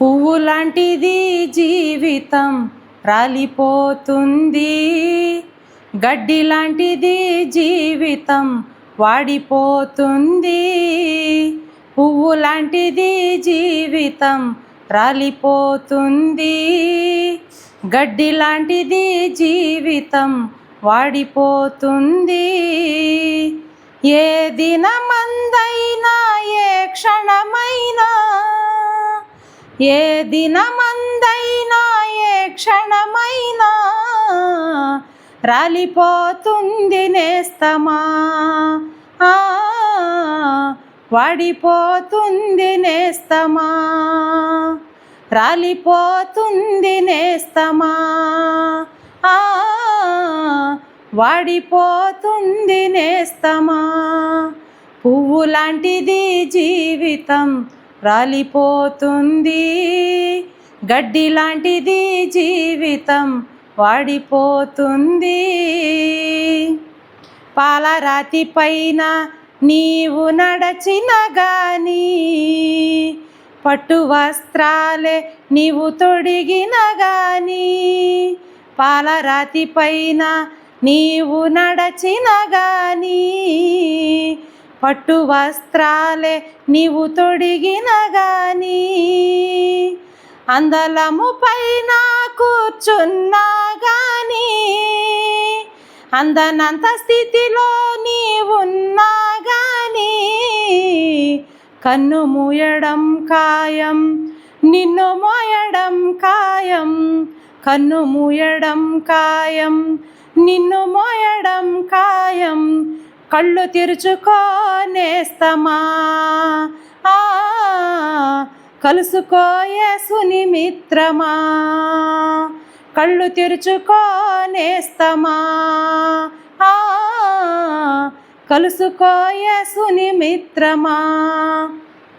పువ్వు లాంటిది జీవితం రాలిపోతుంది. గడ్డి లాంటిది జీవితం వాడిపోతుంది. పువ్వు లాంటిది జీవితం రాలిపోతుంది. గడ్డి లాంటిది జీవితం వాడిపోతుంది. ఏ దినమందైనా ఏ క్షణమైనా ఏ దినమందైనా ఏ క్షణమైనా రాలిపోతుంది నేస్తమా? ఆ, వాడిపోతుంది నేస్తమా? రాలిపోతుంది నేస్తమా? ఆ, వాడిపోతుంది నేస్తమా? పువ్వు లాంటిది జీవితం రాలిపోతుంది. గడ్డి లాంటిది జీవితం వాడిపోతుంది. పాలరాతి పైన నీవు నడచిన గాని పట్టు వస్త్రాలే నీవు తొడిగిన గాని పాలరాతి పైన నీవు నడచిన కానీ పట్టు వస్త్రాలే నీవు తొడిగిన గాని అందలము పైన కూర్చున్నా గాని అందనంత స్థితిలో నీవున్నా గాని కన్ను మూయడం ఖాయం నిన్ను మోయడం ఖాయం కన్ను మూయడం ఖాయం నిన్ను మోయడం ఖాయం కళ్ళు తెరుచుకోనేస్తమా? ఆ కలుసుకోయేసుని మిత్రమా? కళ్ళు తెరుచుకోనేస్తమా? ఆ కలుసుకోయేసుని మిత్రమా?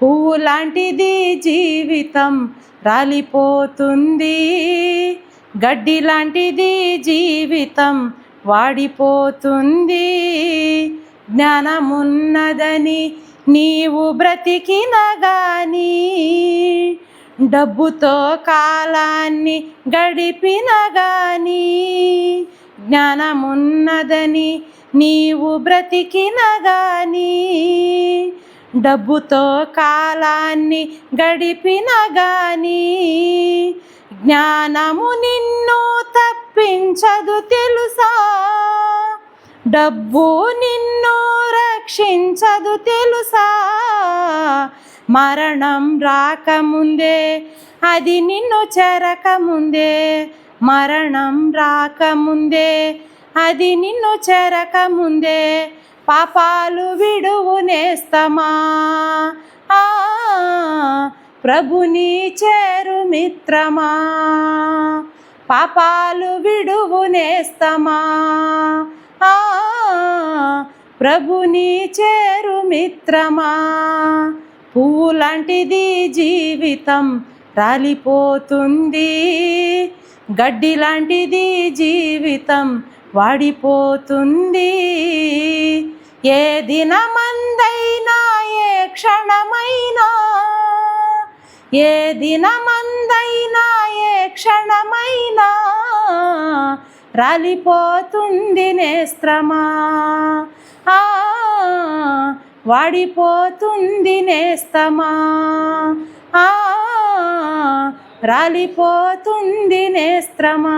పువ్వు లాంటిది జీవితం రాలిపోతుంది. గడ్డి లాంటిది జీవితం వాడిపోతుంది. జ్ఞానమున్నదని నీవు బ్రతికిన గాని డబ్బుతో కాలాన్ని గడిపిన గాని జ్ఞానమున్నదని నీవు బ్రతికిన గాని డబ్బుతో కాలాన్ని గడిపిన గాని జ్ఞానము నిన్ను తప్పించదు తెలుసా? డబ్బు నిన్ను రక్షించదు తెలుసా? మరణం రాకముందే అది నిన్ను చెరకముందే. మరణం రాకముందే అది నిన్ను చెరకముందే. పాపాలు విడువు నేస్తమా? ఆ ప్రభుని చేరు మిత్రమా? పాపాలు విడువు నేస్తమా ఆ ప్రభుని చేరు మిత్రమా? పూలాంటిది జీవితం రాలిపోతుంది. గడ్డి లాంటిది జీవితం వాడిపోతుంది. ఏ దినమందైనా ఏ క్షణమైనా ఏ దినమందైనా ఏ క్షణమైనా రాలిపోతుంది నేస్త్రమా? ఆ, వాడిపోతుంది నేస్తమా ఆ, రాలిపోతుంది నేస్త్రమా?